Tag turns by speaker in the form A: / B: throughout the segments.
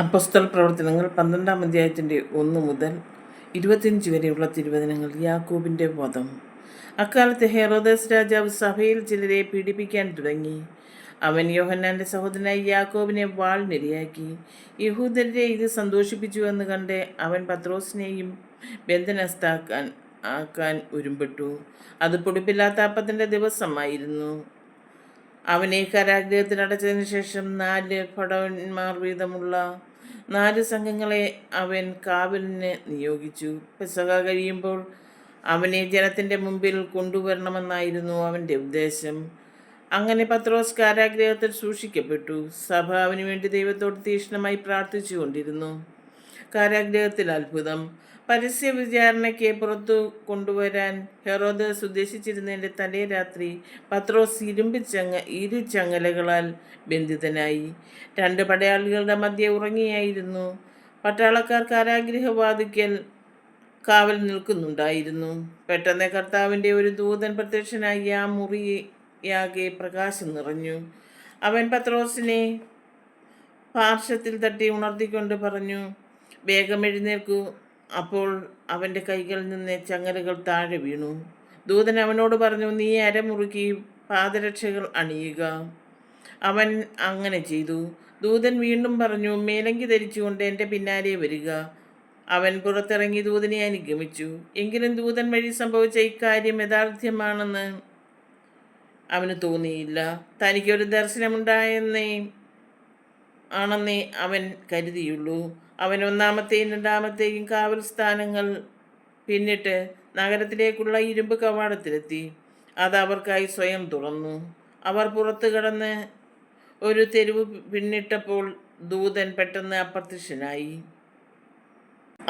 A: അപ്പസ്തല പ്രവർത്തനങ്ങൾ പന്ത്രണ്ടാം അധ്യായത്തിന്റെ ഒന്ന് മുതൽ ഇരുപത്തിയഞ്ച് വരെയുള്ള തിരുവചനങ്ങൾ യാക്കൂബിന്റെ വധം. അക്കാലത്ത് ഹെറോദസ് രാജാവ് സഭയിൽ ചിലരെ പീഡിപ്പിക്കാൻ തുടങ്ങി. അവൻ യോഹന്നാന്റെ സഹോദരനായി യാക്കോബിനെ വാൾനിരയാക്കി. യഹൂദരെ ഇത് സന്തോഷിപ്പിച്ചു എന്ന് കണ്ട് അവൻ പത്രോസിനെയും ബന്ധനസ്ഥാക്കാൻ ആക്കാൻ ഉരുമ്പെട്ടു അത് പൊടിപ്പില്ലാത്ത അപ്പത്തിന്റെ ദിവസമായിരുന്നു. അവനെ കാരാഗ്രഹത്തിൽ അടച്ചതിന് ശേഷം നാല് ഭടവന്മാർ വീതമുള്ള നാല് സംഘങ്ങളെ അവൻ കാവലിന് നിയോഗിച്ചു. പെസക കഴിയുമ്പോൾ അവനെ ജനത്തിന്റെ മുമ്പിൽ കൊണ്ടുവരണമെന്നായിരുന്നു അവന്റെ ഉദ്ദേശം. അങ്ങനെ പത്രോസ് കാരാഗ്രഹത്തിൽ സൂക്ഷിക്കപ്പെട്ടു. സഭ അവന് വേണ്ടി ദൈവത്തോട് തീക്ഷ്ണമായി പ്രാർത്ഥിച്ചു കൊണ്ടിരുന്നു കാരാഗ്രഹത്തിൽ അത്ഭുതം പരസ്യ വിചാരണയ്ക്ക് പുറത്തു കൊണ്ടുവരാൻ ഹെറോദസ് ഉദ്ദേശിച്ചിരുന്നതിന്റെ തലേ രാത്രി പത്രോസ് ഇരുമ്പിച്ചങ്ങ ഇരു ചങ്ങലകളാൽ ബന്ധിതനായി. രണ്ട് പടയാളികളുടെ മധ്യ ഉറങ്ങിയായിരുന്നു. പട്ടാളക്കാർ കാരാഗ്രഹവാദിക്കൽ കാവൽ നിൽക്കുന്നുണ്ടായിരുന്നു. പെട്ടെന്ന് കർത്താവിന്റെ ഒരു ദൂതൻ പ്രത്യക്ഷനായി ആ മുറിയാകെ പ്രകാശം നിറഞ്ഞു. അവൻ പത്രോസിനെ പാർശ്വത്തിൽ തട്ടി ഉണർത്തിക്കൊണ്ട് പറഞ്ഞു വേഗം എഴുന്നേൽക്കൂ. അപ്പോൾ അവന്റെ കൈകളിൽ നിന്ന് ചങ്ങലകൾ താഴെ വീണു. ദൂതൻ അവനോട് പറഞ്ഞു നീ അരമുറുക്കി പാദരക്ഷകൾ അണിയുക. അവൻ അങ്ങനെ ചെയ്തു. ദൂതൻ വീണ്ടും പറഞ്ഞു മേലങ്കി ധരിച്ചുകൊണ്ട് എന്റെ പിന്നാലെ വരിക. അവൻ പുറത്തിറങ്ങി ദൂതനെ അനുഗമിച്ചു. എങ്കിലും ദൂതൻ വഴി സംഭവിച്ച ഇക്കാര്യം യഥാർത്ഥ്യമാണെന്ന് അവന് തോന്നിയില്ല. തനിക്കൊരു ദർശനമുണ്ടായെന്നേ ആണെന്നേ അവൻ കരുതിയുള്ളൂ. അവൻ ഒന്നാമത്തെയും രണ്ടാമത്തെയും കാവൽ സ്ഥാനങ്ങൾ പിന്നിട്ട് നഗരത്തിലേക്കുള്ള ഇരുമ്പ് കവാടത്തിലെത്തി. അത് അവർക്കായി സ്വയം തുറന്നു. അവർ പുറത്തു കടന്ന് ഒരു തെരുവ് പിന്നിട്ടപ്പോൾ ദൂതൻ പെട്ടെന്ന് അപ്രത്യക്ഷനായി.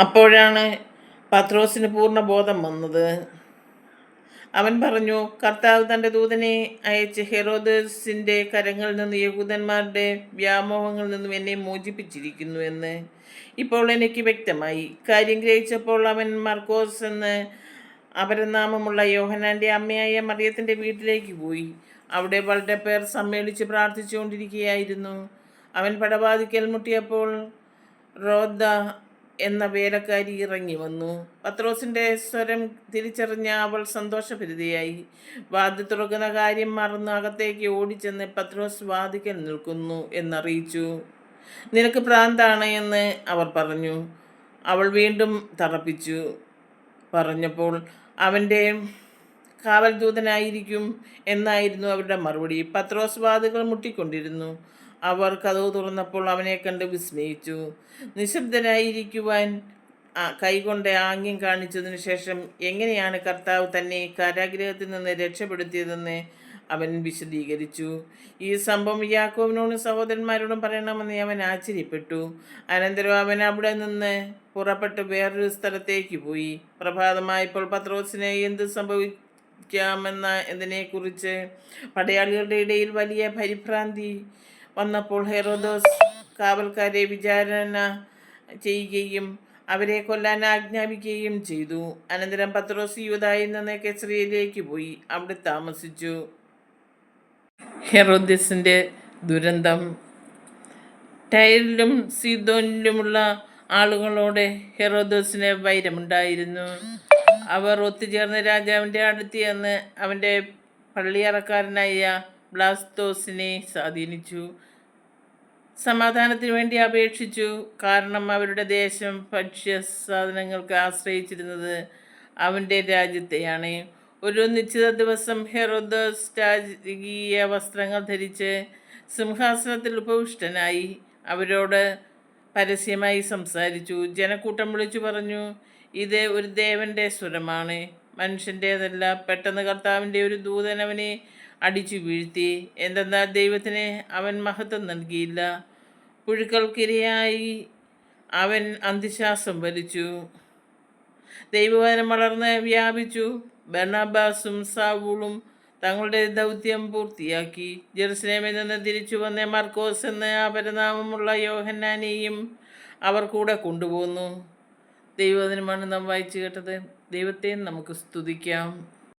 A: അപ്പോഴാണ് പത്രോസിന് പൂർണ ബോധം വന്നത്. അവൻ പറഞ്ഞു കർത്താവ് തന്റെ ദൂതനെ അയച്ച് ഹെറോദസിന്റെ കരങ്ങളിൽ നിന്ന് യഹൂദന്മാരുടെ വ്യാമോഹങ്ങളിൽ നിന്നും എന്നെ മോചിപ്പിച്ചിരിക്കുന്നു എന്ന് ഇപ്പോൾ എനിക്ക് വ്യക്തമായി. കാര്യം ഗ്രഹിച്ചപ്പോൾ അവൻ മർക്കോസ് എന്ന് അപരനാമമുള്ള യോഹനാന്റെ അമ്മയായ മറിയത്തിന്റെ വീട്ടിലേക്ക് പോയി. അവിടെ വളരെ പേർ സമ്മേളിച്ച് പ്രാർത്ഥിച്ചുകൊണ്ടിരിക്കുകയായിരുന്നു. അവൻ പടവാതിക്കൽ മുട്ടിയപ്പോൾ റോദ എന്ന വേലക്കാരി ഇറങ്ങി വന്നു. പത്രോസിന്റെ സ്വരം തിരിച്ചറിഞ്ഞ അവൾ സന്തോഷഭരിതയായി. വാതി തുറക്കുന്ന കാര്യം മറന്ന് അകത്തേക്ക് ഓടിച്ചെന്ന് പത്രോസ് വാതിക്കൽ നിൽക്കുന്നു എന്നറിയിച്ചു. നിനക്ക് പ്രാന്താണ് എന്ന് അവർ പറഞ്ഞു. അവൾ വീണ്ടും തറപ്പിച്ചു. പറഞ്ഞപ്പോൾ അവന്റെ കാവൽ ദൂതനായിരിക്കും എന്നായിരുന്നു അവരുടെ മറുപടി. പത്രോസ് വാതുകൾ മുട്ടിക്കൊണ്ടിരുന്നു. അവർ കഥവ് തുറന്നപ്പോൾ അവനെ കണ്ട് വിസ്മയിച്ചു. നിശബ്ദനായിരിക്കുവാൻ കൈകൊണ്ട് ആംഗ്യം കാണിച്ചതിനു ശേഷം എങ്ങനെയാണ് കർത്താവ് തന്നെ കാരാഗ്രഹത്തിൽ നിന്ന് രക്ഷപ്പെടുത്തിയതെന്ന് അവൻ വിശദീകരിച്ചു. ഈ സംഭവം യാക്കോവിനോടും സഹോദരന്മാരോടും പറയണമെന്ന് അവൻ ആശ്ചര്യപ്പെട്ടു. അനന്തരം അവൻ അവിടെ നിന്ന് പുറപ്പെട്ട് വേറൊരു സ്ഥലത്തേക്ക് പോയി. പ്രഭാതമായപ്പോൾ പത്രോസിനെ എന്ത് സംഭവിക്കാമെന്ന എന്നതിനെക്കുറിച്ച് പടയാളികളുടെ ഇടയിൽ വലിയ പരിഭ്രാന്തി വന്നപ്പോൾ ഹെറോദോസ് കാവൽക്കാരെ വിചാരണ ചെയ്യുകയും അവരെ കൊല്ലാൻ ആജ്ഞാപിക്കുകയും ചെയ്തു. അനന്തരം പത്രോസ് യൂതായിൽ നിന്ന് കെസ്രിയയിലേക്ക് പോയി. അവിടെ താമസിച്ചു. ഹെറോദിസിന്റെ ദുരന്തം. ടൈറിലും സീതോനിലുമുള്ള ആളുകളോട് ഹെറോദോസിന് വൈരമുണ്ടായിരുന്നു. അവർ ഒത്തുചേർന്ന് രാജാവിന്റെ അടുത്ത് അവന്റെ പള്ളിയറക്കാരനായ ബ്ലാസ്തോസിനെ സ്വാധീനിച്ചു. സമാധാനത്തിന് വേണ്ടി അപേക്ഷിച്ചു. കാരണം അവരുടെ ദേശം ഭക്ഷ്യ സാധനങ്ങൾക്ക് ആശ്രയിച്ചിരുന്നത് അവന്റെ രാജ്യത്തെയാണ്. ഒരു നിശ്ചിത ദിവസം ഹെറോദോസ് രാജകീയ വസ്ത്രങ്ങൾ ധരിച്ച് സിംഹാസനത്തിൽ ഉപവിഷ്ടനായി. അവരോട് പരസ്യമായി സംസാരിച്ചു. ജനക്കൂട്ടം വിളിച്ചു പറഞ്ഞു ഇത് ഒരു ദേവന്റെ സ്വരമാണ്. മനുഷ്യന്റേതല്ല. പെട്ടെന്ന് കർത്താവിന്റെ ഒരു ദൂതൻ അവനെ അടിച്ചു വീഴ്ത്തി. എന്തെന്നാൽ ദൈവത്തിന് അവൻ മഹത്വം നൽകിയില്ല. പുഴുക്കൾക്കിരയായി അവൻ അന്ധിശ്വാസം വലിച്ചു ദൈവവചനം വളർന്ന് വ്യാപിച്ചു. ബർണാബാസും സാവൂളും തങ്ങളുടെ ദൗത്യം പൂർത്തിയാക്കി. ജെറുസലേമിൽ നിന്ന് തിരിച്ചു വന്ന മാർക്കോസ് എന്ന അപരനാമമുള്ള യോഹന്നാനെയും അവർ കൂടെ കൊണ്ടുപോന്നു. ദൈവവചനമാണ് നാം വായിച്ചു കേട്ടത്. ദൈവത്തെയും നമുക്ക് സ്തുതിക്കാം.